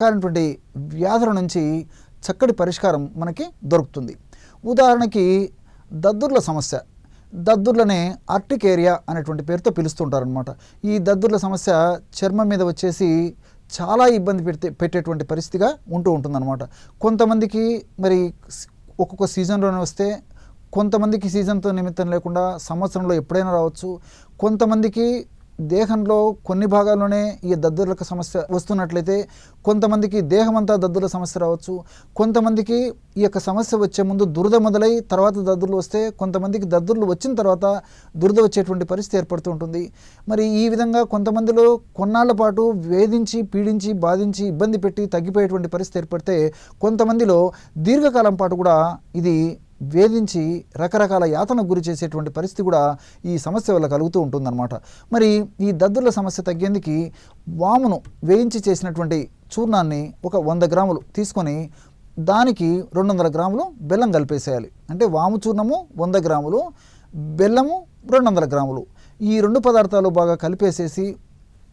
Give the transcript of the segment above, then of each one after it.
రకాలైనటువంటి వ్యాధుల నుంచి చక్కటి పరిష్కారం మనకి దొరుకుతుంది. ఉదాహరణకి దద్దుర్ల సమస్య. దద్దుర్లనే ఆర్టికేరియా అనేటువంటి పేరుతో పిలుస్తుంటారనమాట ఈ దద్దుర్ల సమస్య చర్మం మీద వచ్చేసి చాలా ఇబ్బంది పెడితే పెట్టేటువంటి పరిస్థితిగా ఉంటూ ఉంటుందన్నమాట. కొంతమందికి మరి ఒక్కొక్క సీజన్లోనే వస్తే కొంతమందికి సీజన్తో నిమిత్తం లేకుండా సంవత్సరంలో ఎప్పుడైనా రావచ్చు. కొంతమందికి దేహంలో కొన్ని భాగాల్లోనే ఈ దద్దుర్లకు సమస్య వస్తున్నట్లయితే కొంతమందికి దేహమంతా దద్దుల సమస్య రావచ్చు. కొంతమందికి ఈ యొక్క సమస్య వచ్చే ముందు దురద మొదలై తర్వాత దద్దుర్లు వస్తే కొంతమందికి దద్దుర్లు వచ్చిన తర్వాత దురద వచ్చేటువంటి పరిస్థితి ఏర్పడుతూ ఉంటుంది. మరి ఈ విధంగా కొంతమందిలో కొన్నాళ్ళ పాటు వేధించి పీడించి బాధించి ఇబ్బంది పెట్టి తగ్గిపోయేటువంటి పరిస్థితి ఏర్పడితే కొంతమందిలో దీర్ఘకాలం పాటు కూడా ఇది వేధించి రకరకాల యాతనకు గురి చేసేటువంటి పరిస్థితి కూడా ఈ సమస్య వల్ల కలుగుతూ ఉంటుందన్నమాట. మరి ఈ దద్దుర్ల సమస్య తగ్గేందుకు వామును వేయించి చేసినటువంటి చూర్ణాన్ని ఒక వంద గ్రాములు తీసుకొని దానికి రెండు వందల గ్రాములు బెల్లం కలిపేసేయాలి. అంటే వాము చూర్ణము వంద గ్రాములు బెల్లము రెండు వందల గ్రాములు. ఈ రెండు పదార్థాలు బాగా కలిపేసేసి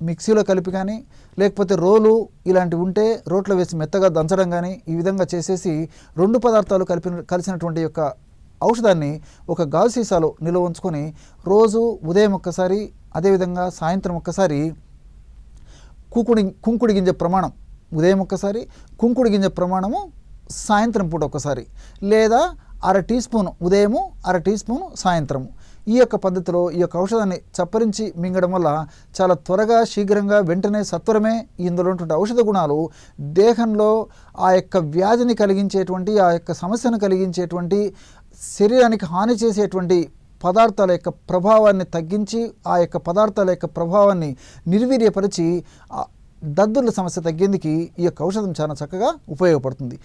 మిక్సీలో కలిపి కానీ లేకపోతే రోలు ఇలాంటివి ఉంటే రోట్లో వేసి మెత్తగా దంచడం కానీ ఈ విధంగా చేసేసి రెండు పదార్థాలు కలిపి కలిసినటువంటి యొక్క ఔషధాన్ని ఒక గాజు సీసాలో నిల్వ ఉంచుకొని రోజు ఉదయం ఒక్కసారి అదేవిధంగా సాయంత్రం ఒక్కసారి కూకుడి కుంకుడి గింజ ప్రమాణం ఉదయం ఒక్కసారి కుంకుడి గింజ ప్రమాణము సాయంత్రం పూట ఒక్కసారి లేదా అర టీ స్పూన్ ఉదయము అర టీ స్పూన్ సాయంత్రము. ఈ యొక్క పద్ధతిలో ఈ యొక్క ఔషధాన్ని చప్పరించి మింగడం వల్ల చాలా త్వరగా శీఘ్రంగా వెంటనే సత్వరమే ఇందులో ఉన్నటువంటి ఔషధ గుణాలు దేహంలో ఆ యొక్క వ్యాధిని కలిగించేటువంటి ఆ యొక్క సమస్యను కలిగించేటువంటి శరీరానికి హాని చేసేటువంటి పదార్థాల యొక్క ప్రభావాన్ని తగ్గించి ఆ యొక్క పదార్థాల యొక్క ప్రభావాన్ని నిర్వీర్యపరిచి దద్దుర్ల సమస్య తగ్గేందుకు ఈ యొక్క ఔషధం చాలా చక్కగా ఉపయోగపడుతుంది.